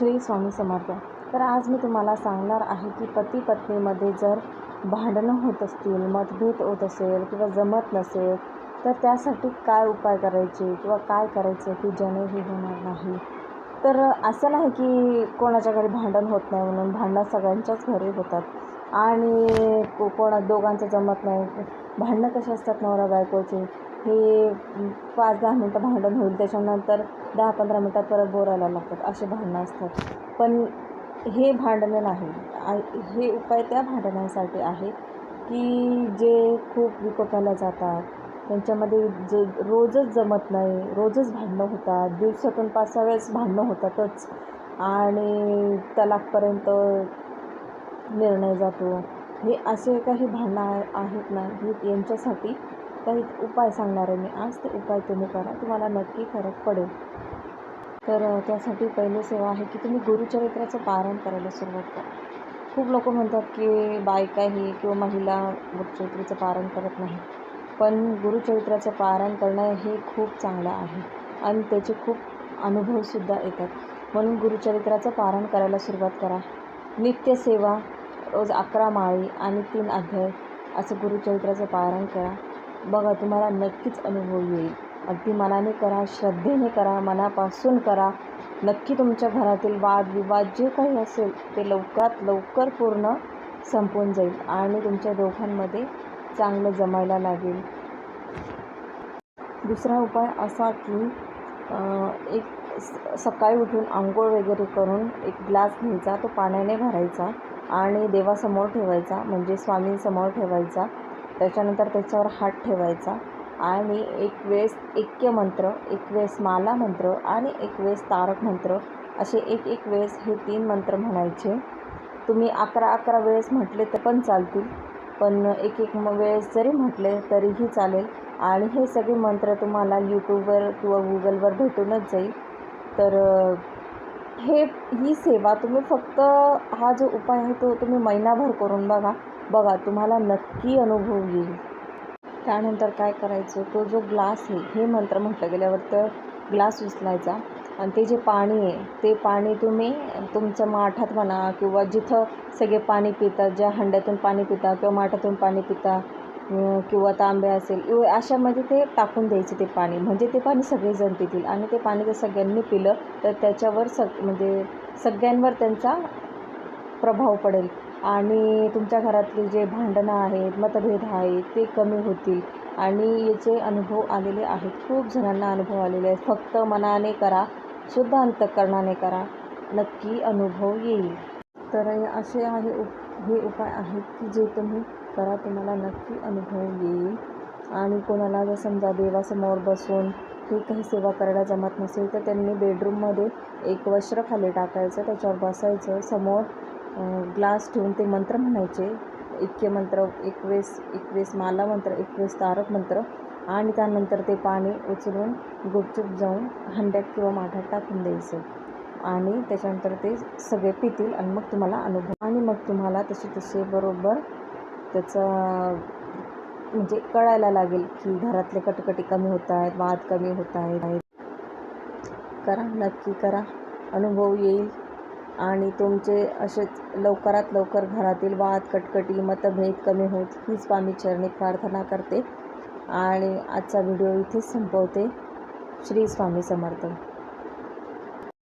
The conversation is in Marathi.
श्री स्वामी समर्थ. तर आज मी तुम्हाला सांगणार आहे की पती पत्नीमध्ये जर भांडणं होत असतील मतभेद होत असेल किंवा जमत नसेल तर त्यासाठी काय उपाय करायचे किंवा काय करायचं की ज्याने हे होणार नाही. तर असं नाही की कोणाच्या घरी भांडण होत नाही म्हणून भांडणं सगळ्यांच्याच घरी होतात. आणि को कोणा दोघांचं जमत नाही. भांडणं कशी असतात नवरा बायकोचे? हे पाच दहा मिनटं भांडण होईल त्याच्यानंतर दहा पंधरा मिनटात परत बोलायला लागतात असे भांडणं असतात. पण हे भांडणं नाही. हे उपाय त्या भांडणांसाठी आहे की जे खूप विकोपाला जातात. त्यांच्यामध्ये ज रोजच जमत नाही रोजच भांडणं होतात. दिवसातून पाच सहा वेळेस भांडणं होतातच. आणि तलाकपर्यंत निर्णय जातो. हे असे काही भांडणं आहेत ना हे यांच्यासाठी काही उपाय सांगणार आहे मी. आज ते उपाय तुम्ही करा तुम्हाला नक्की फरक पडेल. तर त्यासाठी पहिली सेवा आहे की तुम्ही गुरुचरित्राचं पारायण करायला सुरुवात करा. खूप लोक म्हणतात की बायका ही किंवा महिला गुरुचरित्राचं पारायण करत नाही. पण गुरुचरित्राचं पारायण करणं हे खूप चांगलं आहे आणि त्याचे खूप अनुभवसुद्धा येतात. म्हणून गुरुचरित्राचं पारायण करायला सुरुवात करा. नित्यसेवा रोज अकरा माळी आणि तीन अध्याय असं गुरुचरित्राचं पारायण करा. बघा तुम्हाला नक्कीच अनुभव येईल. अगदी मनाने करा श्रद्धेने करा मनापासून करा. नक्की तुमच्या घरातील वादविवाद जे काही असेल ते लवकरात लवकर पूर्ण संपून जाईल आणि तुमच्या दोघांमध्ये चांगलं जमायला लागेल. दुसरा उपाय असा की एक स- सकाळी उठून आंघोळ वगैरे करून एक ग्लास घ्यायचा तो पाण्याने भरायचा. आणि देवासमोर ठेवायचा म्हणजे स्वामींसमोर ठेवायचा. त्याच्यानंतर त्याच्यावर हात ठेवायचा. आणि एक वेळेस ऐक्य मंत्र एक वेळेस माला मंत्र आणि एक वेळेस तारक मंत्र असे एक एक वेळेस हे तीन मंत्र म्हणायचे. तुम्ही अकरा अकरा वेळेस म्हटले तर पण चालतील. पण एक एक वेळेस जरी म्हटले तरीही चालेल. आणि हे सगळे मंत्र तुम्हाला यूट्यूबवर किंवा गुगलवर भेटूनच जाईल. तर हे ही सेवा तुम्ही फक्त हा जो उपाय आहे तो तुम्ही महिनाभर करून बघा. बघा तुम्हाला नक्की अनुभव येईल. त्यानंतर काय करायचं? तो जो ग्लास आहे हे मंत्र म्हटलं गेल्यावर तर ग्लास उचलायचा. आणि ते जे पाणी आहे ते पाणी तुम्ही तुमच्या माठात म्हणा किंवा जिथं सगळे पाणी पितात ज्या हंड्यातून पाणी पिता किंवा माठातून पाणी पिता किंवा तांबे असेल इव अशामध्ये ते टाकून द्यायचे ते पाणी. म्हणजे ते पाणी सगळेजण पितील आणि ते पाणी जर सगळ्यांनी पिलं तर त्याच्यावर सग म्हणजे सगळ्यांवर त्यांचा प्रभाव पडेल. आणि तुमच्या घरातले जे भांडणं आहेत मतभेद आहेत ते कमी होतील. आणि याचे अनुभव आलेले आहेत. खूप जणांना अनुभव आलेले आहेत. फक्त मनाने करा शुद्ध अंतकरणाने करा. नक्की अनुभव येईल. तर असे आहे उप हे उपाय आहेत की जे तुम्ही करा तुम्हाला नक्की अनुभव येईल. आणि कोणाला जर समजा देवासमोर बसून हे काही सेवा करायला जमत नसेल तर त्यांनी बेडरूममध्ये एक वस्त्र खाली टाकायचं त्याच्यावर बसायचं. समोर ग्लास ठेवून ते मंत्र म्हणायचे. इतके मंत्र एकवीस एकवीस माला मंत्र एकवीस तारक मंत्र. आणि त्यानंतर ते पाणी उचलून गुपचूप जाऊन हंड्यात किंवा माठात टाकून द्यायचं. आणि त्याच्यानंतर ते सगळे पितील आणि मग तुम्हाला अनुभव. आणि मग तुम्हाला तसे तसे बरोबर त्याचं म्हणजे कळायला लागेल की घरातले कटकटी कमी होत आहेत वाद कमी होत आहेत. करा नक्की करा. अनुभव येईल. आणि तुमचे असेच लवकरात लवकर घरातील वाद कटकटी मतभेद कमी होत हीच स्वामी चरणी प्रार्थना करते. आणि आजचा व्हिडिओ इथेच संपवते. श्री स्वामी समर्थ.